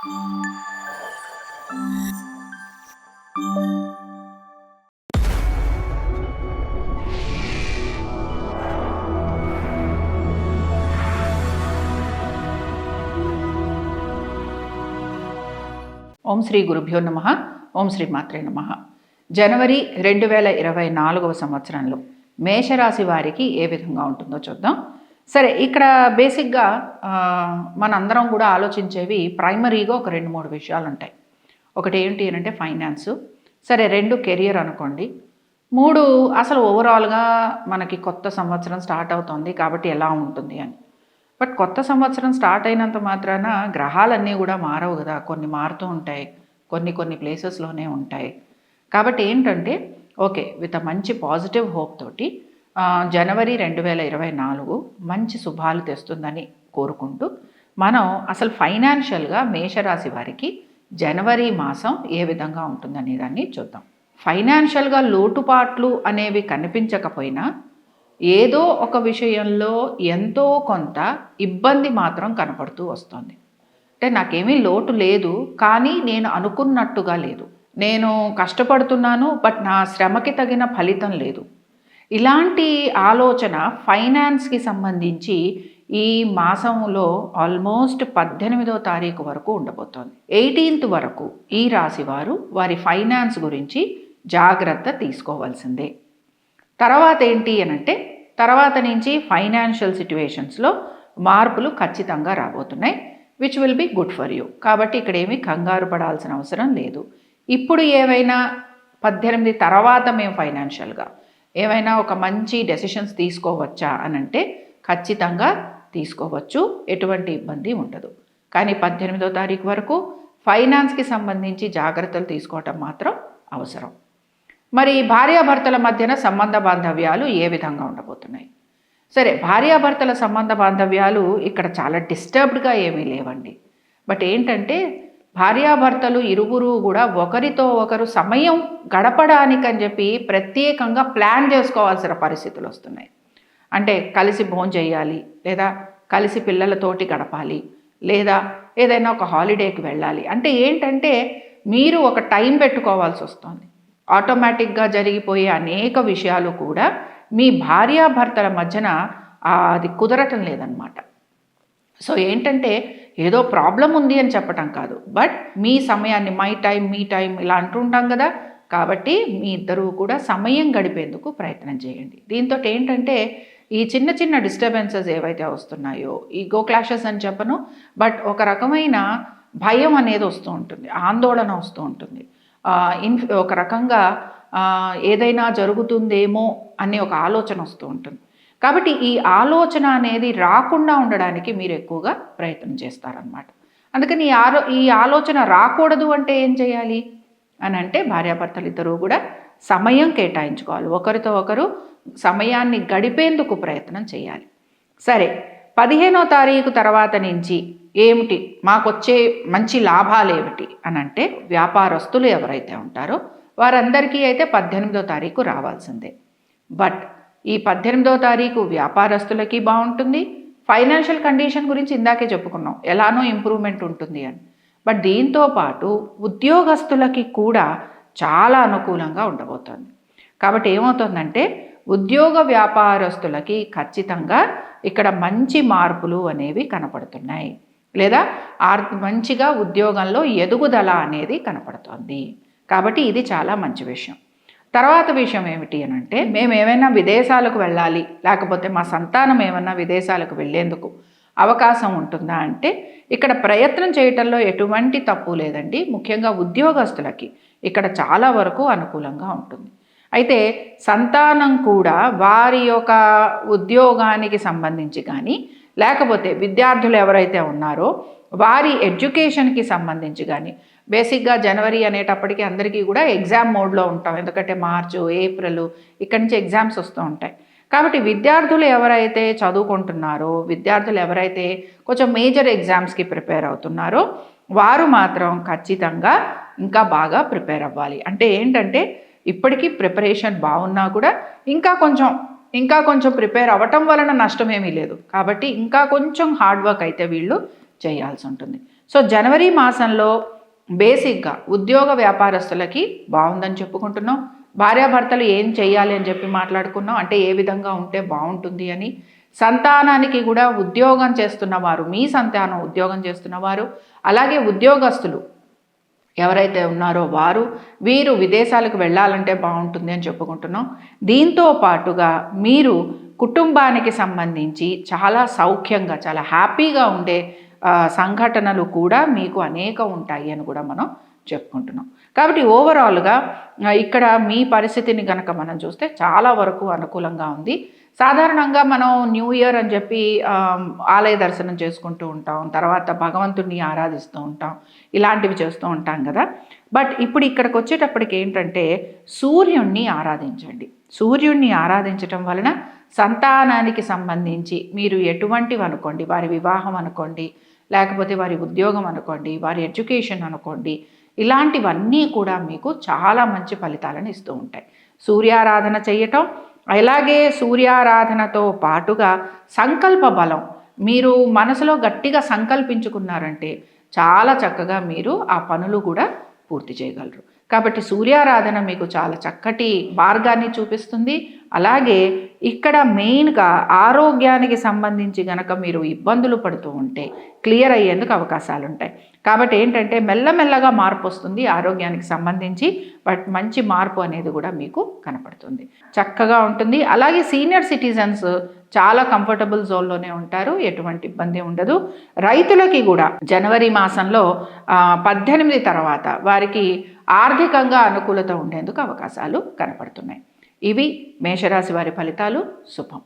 ఓం శ్రీ గురుభ్యో నమ. ఓం శ్రీ మాత్రే నమ. జనవరి రెండు వేల ఇరవై నాలుగవ సంవత్సరంలో మేషరాశి వారికి ఏ విధంగా ఉంటుందో చూద్దాం. సరే ఇక్కడ బేసిక్గా మనందరం కూడా ఆలోచించేవి ప్రైమరీగా ఒక రెండు మూడు విషయాలు ఉంటాయి ఒకటి ఏంటి అంటే ఫైనాన్సు. సరే రెండు కెరియర్ అనుకోండి. మూడు అసలు ఓవరాల్గా మనకి కొత్త సంవత్సరం స్టార్ట్ అవుతుంది కాబట్టి ఎలా ఉంటుంది అని. బట్ కొత్త సంవత్సరం స్టార్ట్ అయినంత మాత్రాన గ్రహాలన్నీ కూడా మారవు కదా. కొన్ని మారుతూ ఉంటాయి. కొన్ని కొన్ని ప్లేసెస్లోనే ఉంటాయి. కాబట్టి ఏంటంటే ఓకే విత్ అ మంచి పాజిటివ్ హోప్ తోటి జనవరి రెండు వేల ఇరవై నాలుగు మంచి శుభాలు తెస్తుందని కోరుకుంటూ మనం అసలు ఫైనాన్షియల్గా మేషరాశి వారికి జనవరి మాసం ఏ విధంగా ఉంటుందనే దాన్ని చూద్దాం. ఫైనాన్షియల్గా లోటుపాట్లు అనేవి కనిపించకపోయినా ఏదో ఒక విషయంలో ఎంతో కొంత ఇబ్బంది మాత్రం కనపడుతూ వస్తుంది. అంటే నాకేమీ లోటు లేదు కానీ నేను అనుకున్నట్టుగా లేదు. నేను కష్టపడుతున్నాను బట్ నా శ్రమకి తగిన ఫలితం లేదు. ఇలాంటి ఆలోచన ఫైనాన్స్కి సంబంధించి ఈ మాసంలో ఆల్మోస్ట్ పద్దెనిమిదో తారీఖు వరకు ఉండబోతోంది. ఎయిటీన్త్ వరకు ఈ రాశి వారు వారి ఫైనాన్స్ గురించి జాగ్రత్త తీసుకోవాల్సిందే. తర్వాత ఏంటి అని అంటే తర్వాత నుంచి ఫైనాన్షియల్ సిట్యువేషన్స్లో మార్పులు ఖచ్చితంగా రాబోతున్నాయి which will be good for you కాబట్టి ఇక్కడ ఏమీ కంగారు పడాల్సిన అవసరం లేదు. ఇప్పుడు ఏవైనా పద్దెనిమిది తర్వాత మేము ఫైనాన్షియల్గా ఏవైనా ఒక మంచి డెసిషన్స్ తీసుకోవచ్చా అని అంటే ఖచ్చితంగా తీసుకోవచ్చు. ఎటువంటి ఇబ్బంది ఉండదు. కానీ పద్దెనిమిదో తారీఖు వరకు ఫైనాన్స్కి సంబంధించి జాగ్రత్తలు తీసుకోవటం మాత్రం అవసరం. మరి భార్యాభర్తల మధ్యన సంబంధ బాంధవ్యాలు ఏ విధంగా ఉండబోతున్నాయి? సరే భార్యాభర్తల సంబంధ బాంధవ్యాలు ఇక్కడ చాలా డిస్టర్బ్డ్గా ఏమీ లేవండి. బట్ ఏంటంటే భార్యాభర్తలు ఇరువురు కూడా ఒకరితో ఒకరు సమయం గడపడానికి అని చెప్పి ప్రత్యేకంగా ప్లాన్ చేసుకోవాల్సిన పరిస్థితులు వస్తున్నాయి. అంటే కలిసి భోజనం చేయాలి లేదా కలిసి పిల్లలతోటి గడపాలి లేదా ఏదైనా ఒక హాలిడేకి వెళ్ళాలి. అంటే ఏంటంటే మీరు ఒక టైం పెట్టుకోవాల్సి వస్తుంది. ఆటోమేటిక్గా జరిగిపోయే అనేక విషయాలు కూడా మీ భార్యాభర్తల మధ్యన అది కుదరటం లేదనమాట. సో ఏంటంటే ఏదో ప్రాబ్లం ఉంది అని చెప్పటం కాదు. బట్ మీ సమయాన్ని మై టైం మీ టైం ఇలా అంటుంటాం కదా. కాబట్టి మీ ఇద్దరూ కూడా సమయం గడిపేందుకు ప్రయత్నం చేయండి. దీంతో ఏంటంటే ఈ చిన్న చిన్న డిస్టర్బెన్సెస్ ఏవైతే వస్తున్నాయో ఈ గో క్లాషెస్ అని చెప్పను బట్ ఒక రకమైన భయం అనేది వస్తూ ఉంటుంది. ఆందోళన వస్తూ ఉంటుంది. ఇన్ ఒక రకంగా ఏదైనా జరుగుతుందేమో అనే ఒక ఆలోచన వస్తూ ఉంటుంది. కాబట్టి ఈ ఆలోచన అనేది రాకుండా ఉండడానికి మీరు ఎక్కువగా ప్రయత్నం చేస్తారనమాట అందుకని ఈ ఆలో ఈ ఆలోచన రాకూడదు అంటే ఏం చేయాలి? అని అంటే భార్యాభర్తలు ఇద్దరూ కూడా సమయం కేటాయించుకోవాలి. ఒకరితో ఒకరు సమయాన్ని గడిపేందుకు ప్రయత్నం చేయాలి. సరే పదిహేనో తారీఖు తర్వాత నుంచి ఏమిటి? మాకొచ్చే మంచి లాభాలు ఏమిటి? అని అంటే వ్యాపారస్తులు ఎవరైతే ఉంటారో వారందరికీ అయితే పద్దెనిమిదో తారీఖు రావాల్సిందే. బట్ ఈ పద్దెనిమిదో తారీఖు వ్యాపారస్తులకి బాగుంటుంది. ఫైనాన్షియల్ కండిషన్ గురించి ఇందాకే చెప్పుకున్నాం. ఎలానో ఇంప్రూవ్మెంట్ ఉంటుంది అని. బట్ దీంతో పాటు ఉద్యోగస్తులకి కూడా చాలా అనుకూలంగా ఉండబోతోంది. కాబట్టి ఏమవుతుందంటే ఉద్యోగ వ్యాపారస్తులకి ఖచ్చితంగా ఇక్కడ మంచి మార్పులు అనేవి కనపడుతున్నాయి. లేదా ఆర్ మంచిగా ఉద్యోగంలో ఎదుగుదల అనేది కనపడుతోంది. కాబట్టి ఇది చాలా మంచి విషయం. తర్వాత విషయం ఏమిటి అని అంటే మేము ఏమైనా విదేశాలకు వెళ్ళాలి లేకపోతే మా సంతానం ఏమైనా విదేశాలకు వెళ్ళేందుకు అవకాశం ఉంటుందా అంటే ఇక్కడ ప్రయత్నం చేయటంలో ఎటువంటి తప్పు లేదండి. ముఖ్యంగా ఉద్యోగస్తులకి ఇక్కడ చాలా వరకు అనుకూలంగా ఉంటుంది. అయితే సంతానం కూడా వారి యొక్క ఉద్యోగానికి సంబంధించి కానీ లేకపోతే విద్యార్థులు ఎవరైతే ఉన్నారో వారి ఎడ్యుకేషన్కి సంబంధించి కానీ బేసిక్గా జనవరి అనేటప్పటికీ అందరికీ కూడా ఎగ్జామ్ మోడ్లో ఉంటాం. ఎందుకంటే మార్చు ఏప్రిల్ ఇక్కడి నుంచి ఎగ్జామ్స్ వస్తూ ఉంటాయి. కాబట్టి విద్యార్థులు ఎవరైతే చదువుకుంటున్నారో విద్యార్థులు ఎవరైతే కొంచెం మేజర్ ఎగ్జామ్స్కి ప్రిపేర్ అవుతున్నారో వారు మాత్రం ఖచ్చితంగా ఇంకా బాగా ప్రిపేర్ అవ్వాలి. అంటే ఏంటంటే ఇప్పటికీ ప్రిపరేషన్ బాగున్నా కూడా ఇంకా కొంచెం ఇంకా కొంచెం ప్రిపేర్ అవ్వటం వలన నష్టమేమీ లేదు. కాబట్టి ఇంకా కొంచెం హార్డ్ వర్క్ అయితే వీళ్ళు చేయాల్సి ఉంటుంది. సో జనవరి మాసంలో బేసిక్గా ఉద్యోగ వ్యాపారస్తులకి బాగుందని చెప్పుకుంటున్నాం. భార్యాభర్తలు ఏం చేయాలి అని చెప్పి మాట్లాడుకున్నాం. అంటే ఏ విధంగా ఉంటే బాగుంటుంది అని. సంతానానికి కూడా ఉద్యోగం చేస్తున్నవారు మీ సంతానం ఉద్యోగం చేస్తున్నవారు అలాగే ఉద్యోగస్తులు ఎవరైతే ఉన్నారో వారు వీరు విదేశాలకు వెళ్ళాలంటే బాగుంటుంది అని చెప్పుకుంటున్నాం. దీంతో పాటుగా మీరు కుటుంబానికి సంబంధించి చాలా సౌఖ్యంగా చాలా హ్యాపీగా ఉండే సంఘటనలు కూడా మీకు అనేక ఉంటాయి అని కూడా మనం చెప్పుకుంటున్నాం. కాబట్టి ఓవరాల్గా ఇక్కడ మీ పరిస్థితిని కనుక మనం చూస్తే చాలా వరకు అనుకూలంగా ఉంది. సాధారణంగా మనం న్యూ ఇయర్ అని చెప్పి ఆలయ దర్శనం చేసుకుంటూ ఉంటాం. తర్వాత భగవంతుడిని ఆరాధిస్తూ ఉంటాం. ఇలాంటివి చేస్తూ ఉంటాం కదా. బట్ ఇప్పుడు ఇక్కడికి వచ్చేటప్పటికి ఏంటంటే సూర్యుణ్ణి ఆరాధించండి. సూర్యుణ్ణి ఆరాధించటం వలన సంతానానికి సంబంధించి మీరు ఎటువంటివి అనుకోండి వారి వివాహం అనుకోండి లేకపోతే వారి ఉద్యోగం అనుకోండి వారి ఎడ్యుకేషన్ అనుకోండి ఇలాంటివన్నీ కూడా మీకు చాలా మంచి ఫలితాలను ఇస్తూ ఉంటాయి. సూర్యారాధన చేయటం అలాగే సూర్యారాధనతో పాటుగా సంకల్ప బలం. మీరు మనసులో గట్టిగా సంకల్పించుకున్నారంటే చాలా చక్కగా మీరు ఆ పనులు కూడా పూర్తి చేయగలరు. కాబట్టి సూర్యారాధన మీకు చాలా చక్కటి మార్గాన్ని చూపిస్తుంది. అలాగే ఇక్కడ మెయిన్గా ఆరోగ్యానికి సంబంధించి గనక మీరు ఇబ్బందులు పడుతూ ఉంటే క్లియర్ అయ్యేందుకు అవకాశాలు ఉంటాయి కాబట్టి ఏంటంటే మెల్లమెల్లగా మార్పు వస్తుంది ఆరోగ్యానికి సంబంధించి బట్ మంచి మార్పు అనేది కూడా మీకు కనపడుతుంది. చక్కగా ఉంటుంది. అలాగే సీనియర్ సిటిజన్స్ చాలా కంఫర్టబుల్ జోన్లోనే ఉంటారు. ఎటువంటి ఇబ్బంది ఉండదు. రైతులకి కూడా జనవరి మాసంలో పద్దెనిమిది తర్వాత వారికి ఆర్థికంగా అనుకూలత ఉండేందుకు అవకాశాలు కనపడుతున్నాయి. ఇవి మేషరాశి వారి ఫలితాలు. శుభం.